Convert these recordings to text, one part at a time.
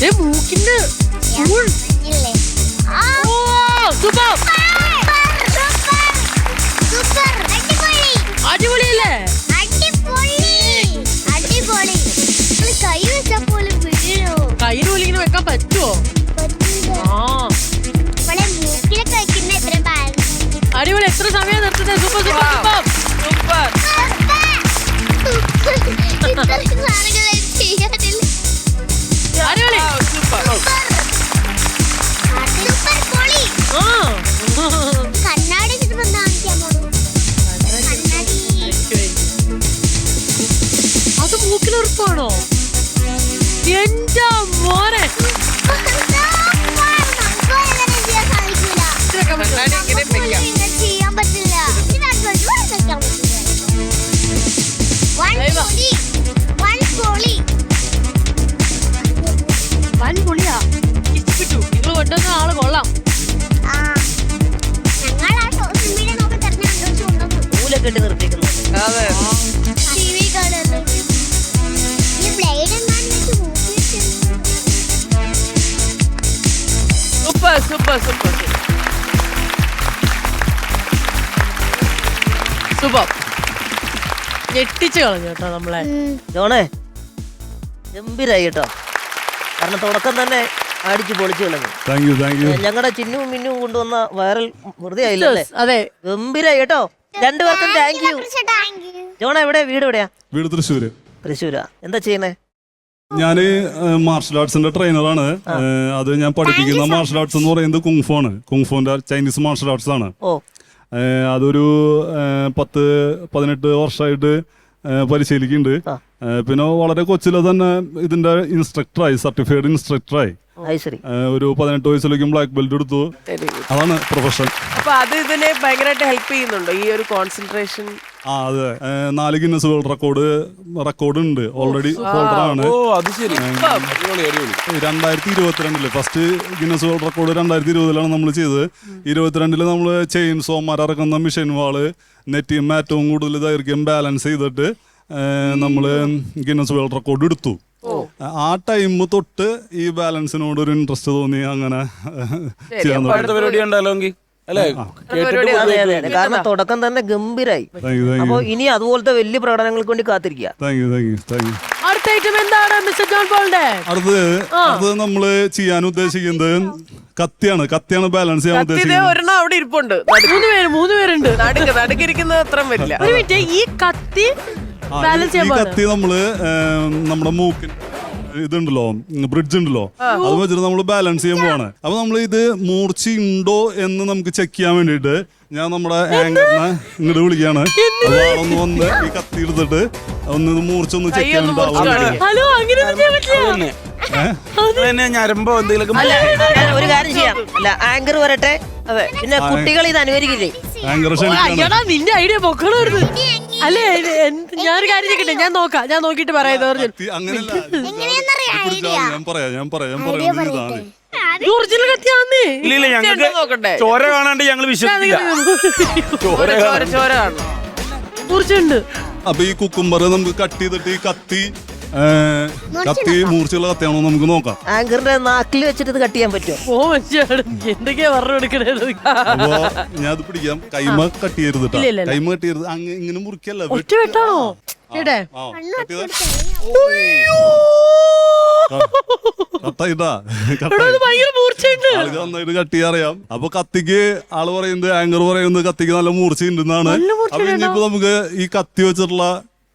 Super മൂക്കിന്റെ super. Super, super, അടിപൊളി, അടിപൊളിയല്ലേ? മൂക്കിലുറപ്പാണോ എന്റെ മോനെ. ചെയ്യാൻ പറ്റില്ല. സൂപ്പർ സൂപ്പർ സൂപ്പർ ഞെട്ടിച്ചു കളഞ്ഞു കേട്ടോ നമ്മളെ. ജോണേ ഗംഭീരായി കേട്ടോ. കാരണം തുടക്കം തന്നെ അടിച്ച് പൊളിച്ചു കളഞ്ഞു ഞങ്ങളുടെ ചിന്നും മിന്നും കൊണ്ടുവന്ന വൈറൽ വെറുതെ ആയില്ലേ അതെ. ഗംഭീരായി കേട്ടോ. രണ്ടുപേർക്കും താങ്ക് യു. ജോണ എവിടെ വീട് എവിടെയാ? വീട് തൃശ്ശൂര്. തൃശ്ശൂരാ. എന്താ ചെയ്യുന്നേ? ഞാൻ മാർഷൽ ആർട്സിന്റെ ട്രെയിനറാണ് അത് ഞാൻ പഠിപ്പിക്കുന്ന മാർഷൽ ആർട്സ് എന്ന് പറയുന്നത് കുങ്ഫു ആണ്. കുങ്ഫുവിന്റെ ചൈനീസ് മാർഷൽ ആർട്സ് ആണ്. ഓ. അതൊരു പത്ത് പതിനെട്ട് വർഷമായിട്ട് പരിശീലിക്കുന്നുണ്ട്. പിന്നെ വളരെ കൊച്ചിലെ തന്നെ ഇതിന്റെ ഇൻസ്ട്രക്ടറായി സർട്ടിഫൈഡ് ഇൻസ്ട്രക്ടറായി ഒരു പതിനെട്ട് വയസ്സിലേക്കും ബ്ലാക്ക് ബെൽറ്റ് എടുത്തു. അതാണ് പ്രൊഫഷൻ അപ്പൊ അത് ഇതിനെ ഭയങ്കരമായിട്ട് ഹെൽപ്പ് ചെയ്യുന്നുണ്ടോ? ഈ ഒരു കോൺസെൻട്രേഷൻ ആ അതെ. നാല് ഗിന്നസ് വേൾഡ് റെക്കോർഡ് റെക്കോർഡ് ഉണ്ട്. ഓൾറെഡി ഹോൾഡറാണ് ഓ അത് ശരി. അടിപൊളി അടിപൊളി. രണ്ടായിരത്തി ഇരുപത്തിരണ്ടിൽ ഫസ്റ്റ് ഗിന്നസ് വേൾഡ് റെക്കോർഡ് രണ്ടായിരത്തി ഇരുപതിലാണ് നമ്മൾ ചെയ്തത് ഇരുപത്തിരണ്ടിൽ നമ്മൾ ചെയിൻ സോമാർ ഇറക്കുന്ന മിഷൻ വാൾ നെറ്റിയും ഏറ്റവും കൂടുതൽ ദൈർഘ്യം ബാലൻസ് ചെയ്തിട്ട് നമ്മൾ ഗിന്നസ് വേൾഡ് റെക്കോർഡ് എടുത്തു. ആ ടൈം തൊട്ട് ഈ ബാലൻസിനോട് ഒരു ഇൻട്രസ്റ്റ് തോന്നി അങ്ങനെ ചെയ്യാൻ തുടങ്ങി. അടുത്ത പരിപാടി ഉണ്ടല്ലോ എങ്കിൽ അല്ലേ? കേട്ടിട്ട് കാരണം തുടക്കം തന്നെ ഗംഭീരായി. അപ്പൊ ഇനി അതുപോലത്തെ വലിയ പ്രകടനങ്ങൾക്ക് വേണ്ടി കാത്തിരിക്കുക. അടുത്ത ഐറ്റം എന്താണ് മിസ്റ്റർ ജോൺ പോളിന്റെ? അടുത്തത് അടുത്തത് നമ്മൾ ചെയ്യാൻ ഉദ്ദേശിക്കുന്നത് കത്തിയാണ്. കത്തിയാണ് ബാലൻസ് ചെയ്യാൻ ഉദ്ദേശിക്കുന്നത്. ഒരെണ്ണം അവിടെ ഇരിപ്പുണ്ട്. മൂന്ന് പേര് മൂന്ന് പേരുണ്ട്. നടുക്ക് നടുക്കിരിക്കുന്നത് അത്രയും വരില്ല. ഒരു മിനിറ്റ് ഈ കത്തി ബാലൻസ് ഈ ചെയ്യാൻ കത്തി നമ്മൾ നമ്മുടെ മൂക്കിൻ ഇതുണ്ടല്ലോ ബ്രിഡ്ജ് ഉണ്ടല്ലോ. അത് വെച്ചിട്ട് നമ്മൾ ബാലൻസ് ചെയ്യാൻ പോവാണ്. അപ്പൊ നമ്മൾ ഇത് മൂർച്ച ഉണ്ടോ എന്ന് നമുക്ക് ചെക്ക് ചെയ്യാൻ വേണ്ടിയിട്ട് ഞാൻ നമ്മുടെ ആങ്കറിനെ ഇങ്ങോട്ട് വിളിക്കാണ് ഒന്ന് വന്ന് ഈ കത്തി എടുത്തിട്ട് ഒന്ന് ഇത് മൂർച്ച ഒന്ന് ചെക്ക് ചെയ്യാനുണ്ടാവും ഞരമ്പോ എന്തെങ്കിലും ഒരു കാര്യം ചെയ്യാം. അല്ല ആങ്കർ വരട്ടെ. അതെ. പിന്നെ കുട്ടികൾ ഇത് അനുകരിക്കില്ലേ? അയ്യടാ നിന്റെ ഐഡിയ പൊക്കണമായിരുന്നു അല്ലേ എന്ത്- ഞാനൊരു കാര്യം ചെയ്യട്ടെ ഞാൻ നോക്കാം ഞാൻ നോക്കിട്ട് പറയാം അങ്ങനെയല്ല. ഞാൻ പറയാം ഞാൻ പറയാം ഞാൻ പറയുന്നത് ഇതാണ്. ഒറിജിനൽ കത്തിയാന്നേ. ഇല്ല ഇല്ല ഞങ്ങൾക്ക് നോക്കട്ടെ? ചോര കാണാണ്ട് ഞങ്ങൾ വിശ്വസിക്കില്ല. ചോര ചോര ചോര കാണണം. അപ്പൊ ഈ കുക്കുംബർ നമുക്ക് കട്ട് ചെയ്തിട്ട് ഈ കത്തി കത്തി മൂർച്ചയുള്ള കത്തിയാണോ നമുക്ക് നോക്കാം. ആങ്കറിന്റെ നാക്കിൽ വെച്ചിട്ട് ഇത് കട്ട് ചെയ്യാൻ പറ്റുമോ? ഓ മനുഷ്യാണ് എന്തൊക്കെയാ പറഞ്ഞു അപ്പൊ ഞാൻ അത് പിടിക്കാം. കൈമ കട്ട് ചെയ്യരുത് ഇല്ല, ഇല്ല, ഇല്ല. കൈമ കട്ട് ചെയ്യരുത്. അങ്ങ് ഇങ്ങനെ മുറിക്കല്ല ഒറ്റ വെട്ടാണോ കേട്ടെ ആ, cut ചെയ്താ? കട്ടായിട്ടാ എടാ, കട്ടായി ഇത്. ഭയങ്കര മൂർച്ചയുണ്ട്. ആൾക്ക് നന്നായിട്ട് കട്ട് ചെയ്യാറിയാം അപ്പൊ കത്തിക്ക് ആൾ പറയുന്നത് ആങ്കർ പറയുന്നത് കത്തിക്ക് നല്ല മൂർച്ച ഉണ്ടെന്നാണ് നല്ല അപ്പൊ ഇനിയിപ്പോ നമുക്ക് ഈ കത്തി വെച്ചിട്ടുള്ള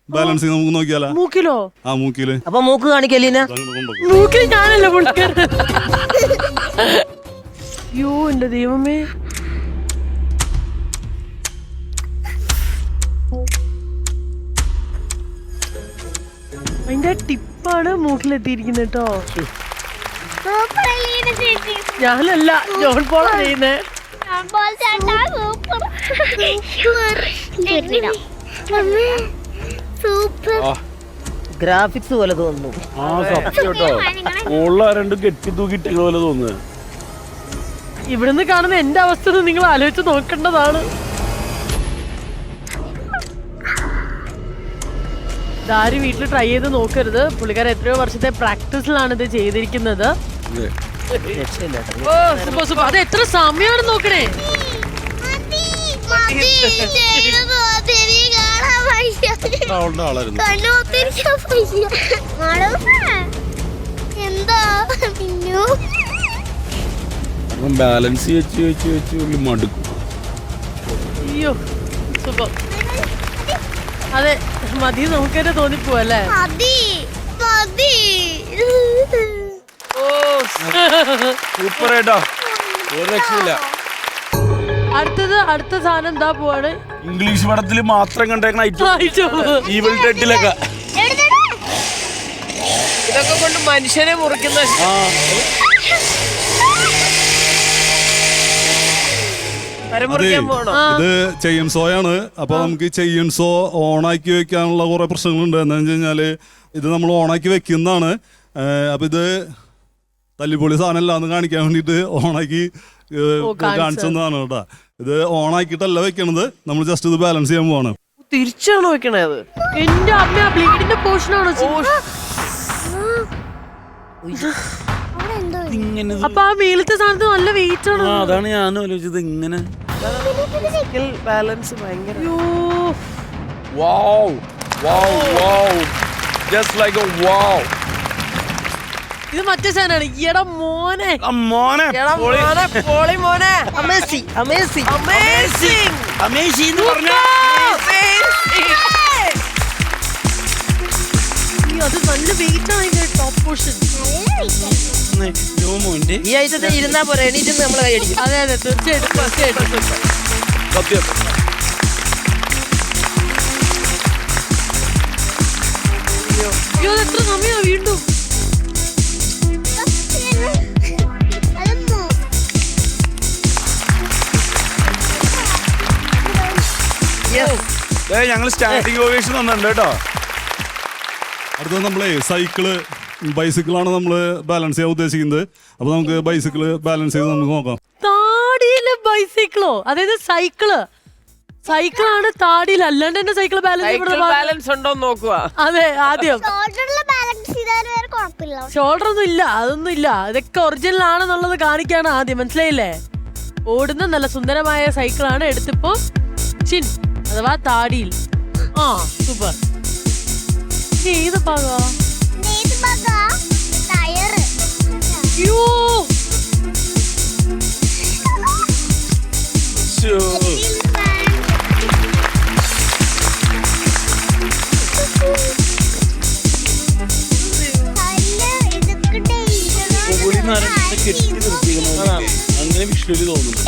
ബാലൻസിങ് നമുക്ക് നോക്കിയാലോ? മൂക്കിലോ? ആ മൂക്കിൽ. അപ്പൊ മൂക്ക് കാണിക്കലീന മൂക്കിൽ ഞാനല്ല യോ എന്റെ ദൈവമേ. അതിന്റെ ടിപ്പാണ് മൂക്കിലെത്തിയിരിക്കുന്നത് കേട്ടോ. ഞാനല്ല ജോൺ പോൾ അറിയുന്നേ അപ്പോൾ ചേട്ടാ സൂപ്പർ. സൂപ്പർ. ഗ്രാഫിക്സ് പോലെ തോന്നുന്നു. ആ സത്യം കേട്ടോ. മുകളിൽ രണ്ടും കെട്ടി പോലെ തോന്നുന്നു. ഇവിടുന്ന് കാണുന്ന എന്റെ അവസ്ഥ ഒന്ന് നിങ്ങൾ ആലോചിച്ച് നോക്കേണ്ടതാണ്. ഇതാരും വീട്ടിൽ ട്രൈ ചെയ്ത് നോക്കരുത്. പുള്ളിക്കാരൻ എത്രയോ വർഷത്തെ പ്രാക്ടീസിലാണ് ഇത് ചെയ്തിരിക്കുന്നത്. രക്ഷയില്ല കേട്ടോ. ഓ സൂപ്പർ സൂപ്പർ അത് എത്ര സമയമാണ് നോക്കണേ. മതി, മതി, മതി, ബാലൻസ് വെച്ച് വെച്ച് വെച്ച് ഉള്ളി മടുക്കും. അയ്യോ സൂപ്പർ അതെ മതി നമുക്ക് തന്നെ തോന്നിപ്പോ അല്ലേ? മതി മതി. സൂപ്പർ ആയിട്ടോ ഒരു രക്ഷയില്ല. അടുത്തത് അടുത്ത സാധനം എന്താ പോവാണ്. ഇംഗ്ലീഷ് പടത്തിൽ മാത്രം കണ്ടേക്കണ. ഈവിൾ ഡെഡിലൊക്കെ ഇതൊക്കെ കൊണ്ട് മനുഷ്യനെ മുറിക്കുന്ന ഇത് മരം മുറിക്കാൻ പോണോ? ഇത് ചെയിൻസോയാണ് അപ്പൊ നമുക്ക് ചെയിൻസോ ഓണാക്കി വെക്കാനുള്ള കുറെ പ്രശ്നങ്ങളുണ്ട്. എന്താണെന്ന് വെച്ച് കഴിഞ്ഞാൽ ഇത് നമ്മൾ ഓണാക്കി വെക്കുന്നതാണ്. അപ്പൊ ഇത് തല്ലിപ്പൊളി സാധനം എന്ന് കാണിക്കാൻ വേണ്ടിയിട്ട് ഓണാക്കി. കാണിച്ചതാണ് കേട്ടാ. ഇത് ഓണാക്കിയിട്ടല്ല വെക്കണത് നമ്മൾ ജസ്റ്റ് ഇത് ബാലൻസ് ചെയ്യാൻ പോവാണ്. തിരിച്ചാണ് വെക്കണത് അത്? എന്റെ അമ്മ ബ്ലേഡിന്റെ ഇങ്ങനെ അപ്പൊ ആ മേലത്തെ സാധനത്തിന് നല്ല വെയിറ്റ് ആണ്? ആ അതാണ് ഞാൻ ആലോചിച്ചത് ഇങ്ങനെ. ബാലൻസ് ഭയങ്കര wow wow wow just like a wow ഇത് മറ്റേ സാധനമാണ്. ഈടാ മോനെ. മോനെ എടാ മോനെ, പോളി മോനെ. അമേസി അമേസി അമേസിംഗ് അമേസി എന്ന് പറഞ്ഞ. അയ്യോ, അത് നല്ല വെയിറ്റ് ആണ് ഇതിന്റെ ടോപ്പ് പോർഷൻ മോന്റെ ഈ ഐറ്റത്തിൽ ഇരുന്നാ പോരെ എണീറ്റ് നമ്മൾ കൈയടിക്കും അതെ അതെ തീർച്ചയായിട്ടും തീർച്ചയായിട്ടും സത്യം അയ്യോ എത്ര സമയമാണ് വീണ്ടും? ഞങ്ങൾ സ്റ്റാൻഡിങ് ഓവേഷൻ വന്നിട്ടുണ്ട് കേട്ടോ. അടുത്തത് നമ്മളെ സൈക്കിൾ ബൈസിക്കിളാണ് നമ്മൾ ബാലൻസ് ചെയ്യാൻ ഉദ്ദേശിക്കുന്നത്. അപ്പൊ നമുക്ക് ബൈസിക്കിൾ ബാലൻസ് ചെയ്ത് നമുക്ക് നോക്കാം. താടിയിൽ ബൈസിക്കിളോ അതായത് സൈക്കിൾ സൈക്കിളാണ് താടിയിൽ അല്ലാണ്ട് തന്നെ സൈക്കിൾ ബാലൻസ് ബാലൻസ് ഉണ്ടോ നോക്കുക അതെ ആദ്യം. ഷോൾഡറിൽ ബാലൻസ് ചെയ്താൽ വേറെ കുഴപ്പമില്ല. ഷോൾഡർ ഒന്നും ഇല്ല അതൊന്നും ഇല്ല. ഇതൊക്കെ ഒറിജിനൽ ആണെന്നുള്ളത് കാണിക്കാണ് ആദ്യം. മനസ്സിലായില്ലേ? ഓടുന്ന നല്ല സുന്ദരമായ സൈക്കിളാണ് എടുത്തിപ്പോ ചിൻ അഥവാ താടിയിൽ ആ സൂപ്പർ ഏത് ഭാഗാ ഏത് ഭാഗാ ടയർ അയ്യോ ശ്ശോ. പുളി നരമ്പ് കെട്ടി നിർത്തിയിരിക്കുന്നത് അങ്ങനെ വിഷ്വലി തോന്നുന്നു